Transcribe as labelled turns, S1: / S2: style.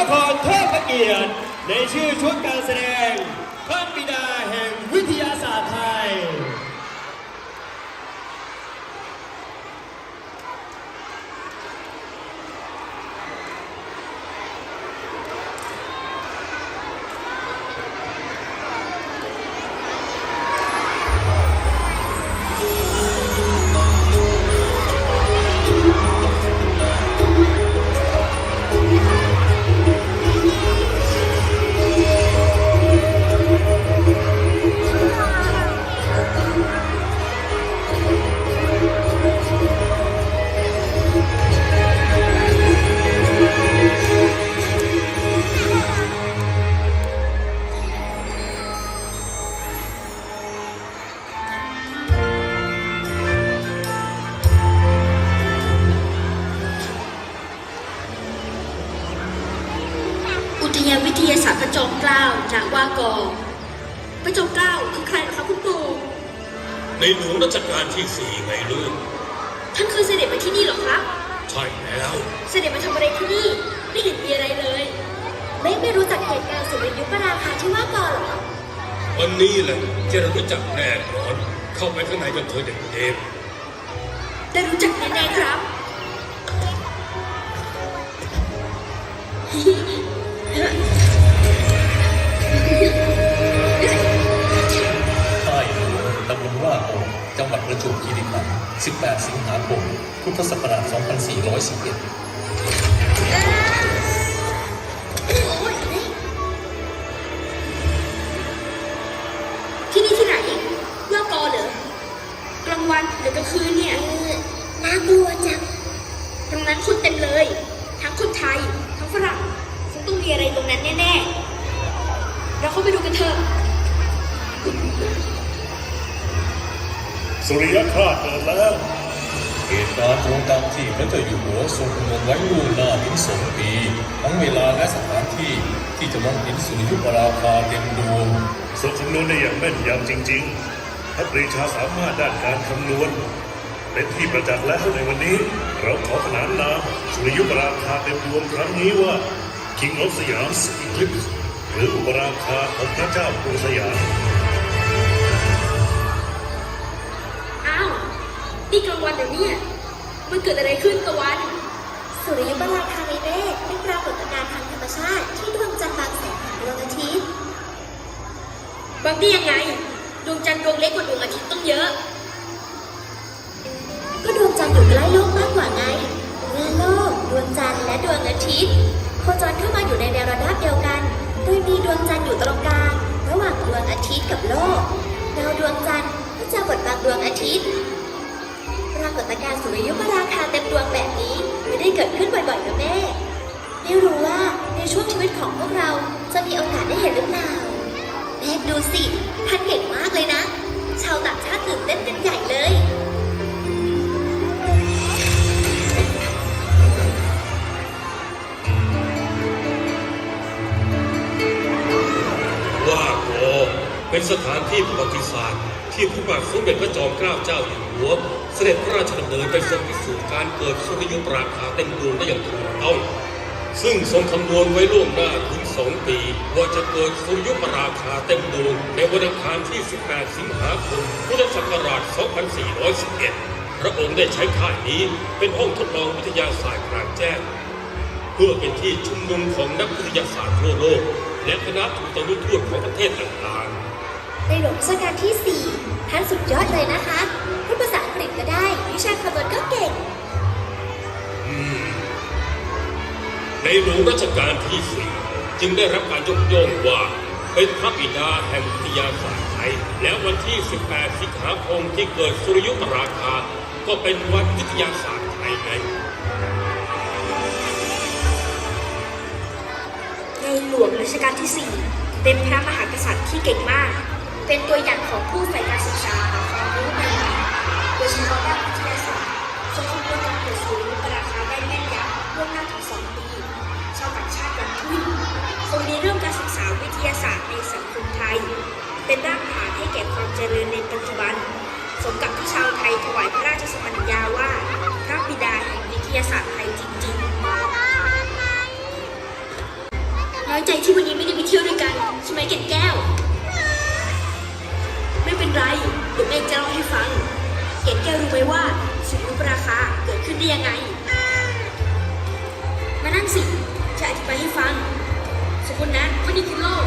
S1: ละครเทิดพระเกียรติ ในชื่อชุดการแสดงพระบิดาแห่งวิทยาศาสตร์ไทย
S2: มเกล้าจากว่ากอพระจอมเกล้าคือใครล่ะคะคุณปู่
S3: ในหลวงรัชกาลที่สี่ไงลูก
S2: ท่านเคยเสด็จมาที่นี่เหรอคะ
S3: ใช่แล้ว
S2: เสด็จมาทำอะไรที่นี่ไม่เห็นมีอะไรเลย ไม่ไม่รู้จักเหตุการณ์สุริยุปราคาที่ว่ากอเหรอ
S3: วันนี้แหละจะเรารู้จักแน่นอนเข้าไปข้างในกันเถอะเด็ก
S2: ได้รู้จักแน่ๆครับ
S4: ใ18สิงหาคม พุทธศักราช 2411
S2: โอ๊ยที่นี่ที่ไหนว่ากอเหรอกลางวันหรือกลางคืนเนี่ยน่ากลัวจังตรงนั้นคนเต็มเลย ทั้งคนไทย ทั้งฝรั่งคงต้องมีอะไรตรงนั้นแน่ๆ เราเข้าไปดูกันเถอะ
S5: สุริยคราสเกิดแล้ว
S4: เหตุการณ์ตรงตามที่พระเจ้าอยู่หัวทรงกำหนดไว้ล่วงหน้าถึงสองปี ทั้งเวลาและสถานที่ที่จะมองเห็นสุริยุปราคาเต็มดวง
S5: ทรงคำนวณได้อย่างแม่นยำจริงๆถ้าปรีชาสามารถด้านการคำนวณเป็นที่ประจักษ์แล้วในวันนี้ เราขอขนานนามสุริยุปราคาเต็มดวงครั้งนี้ว่า King of Siam's Eclipse หรืออุปราคาของพระเจ้ากรุงสยาม
S2: นี่กลางวันเดี๋ยวนี้มันเกิดอะไรขึ้นตะวัน
S6: สุริยุปราคาในเมฆเป็นปรากฏการณ์ทางธรรมชาติที่ดวงจันทร์บางแสนของดวงอาทิตย์
S2: บางทียังไง ดวงจันทร์ดวงเล็กกว่าดวงอาทิตย์ต้องเยอะ
S6: ก็ดวงจันทร์อยู่ใกล้โลกมากกว่าไงเมื่อโลก ดวงจันทร์และดวงอาทิตย์โคจรเข้ามาอยู่ในแนวระนาบเดียวกัน โดยมีดวงจันทร์อยู่ตรงกลาง ระหว่างดวงอาทิตย์กับโลกดาวดวงจันทร์ก็จะบดบังดวงอาทิตย์ สุริยุปราคาเต็มดวงแบบนี้ไม่ได้เกิดขึ้นบ่อยๆนะแม่ ไม่รู้ว่าในช่วงชีวิตของพวกเราจะมีโอกาสได้เห็นหรือเปล่าแม่ดูสิท่านเก่งมากเลยนะ ชาวต่างชาติตื่นเต้นกันใหญ่เลย
S3: ว่าโกเป็นสถานที่ประวัติศาสตร์ ที่พระบาทสมเด็จพระจอมเกล้าเจ้าอยู่หัว เสด็จพระราชดำเนินไปทรงพิสูจน์การเกิดสุริยุปราคาเต็มดวงได้อย่างถูกต้องซึ่งทรงคำนวณไว้ล่วงหน้าถึงสองปี ว่าจะเกิดสุริยุปราคาเต็มดวงในวันอังคารที่ 18 สิงหาคม พุทธศักราช 2411 พระองค์ได้ใช้ค่ายนี้เป็นห้องทดลองวิทยาศาสตร์กลางแจ้ง เพื่อเป็นที่ชุมนุมของนักวิทยาศาสตร์ทั่วโลก และคณะทูตนุทูตของประเทศต่างๆ
S6: ในหลวงรัชกาลที่ 4 ท่านสุดยอดเลยนะคะพูดภาษาอังกฤษก็ได้ วิชาคำนวณก็เก่ง
S3: ๆในหลวงรัชกาลที่สี่จึงได้รับการยกย่องว่า เป็นพระบิดาแห่งวิทยาศาสตร์ไทย และวันที่ 18 สิงหาคมที่เกิดสุริยุปราคา ก็เป็นวันวิทยาศาสตร์ไทยไง
S2: ในหลวงรัชกาลที่ 4 เป็นพระมหากษัตริย์ที่เก่งมาก เป็นตัวอย่างของผู้ใฝ่การศึกษาหาความรู้ใหม่ๆโดยเฉพาะด้านวิทยาศาสตร์ทรงคำนวณการเกิดศูนย์ปราคาได้แม่นยำล่วงหน้าถึงสองปีชาวต่างชาติยังทึ่นทรงเรียนเรื่องการศึกษาวิทยาศาสตร์ในสังคมไทย เป็นรากฐานให้แก่ความเจริญในปัจจุบัน สมกับที่ชาวไทยถวายพระราช กดแก้วรู้ไหมว่าสุริยุปราคาเกิดขึ้นได้ยังไง มานั่งสิ จะอธิบายให้ฟัง สมมตินะวันนี้คือโลก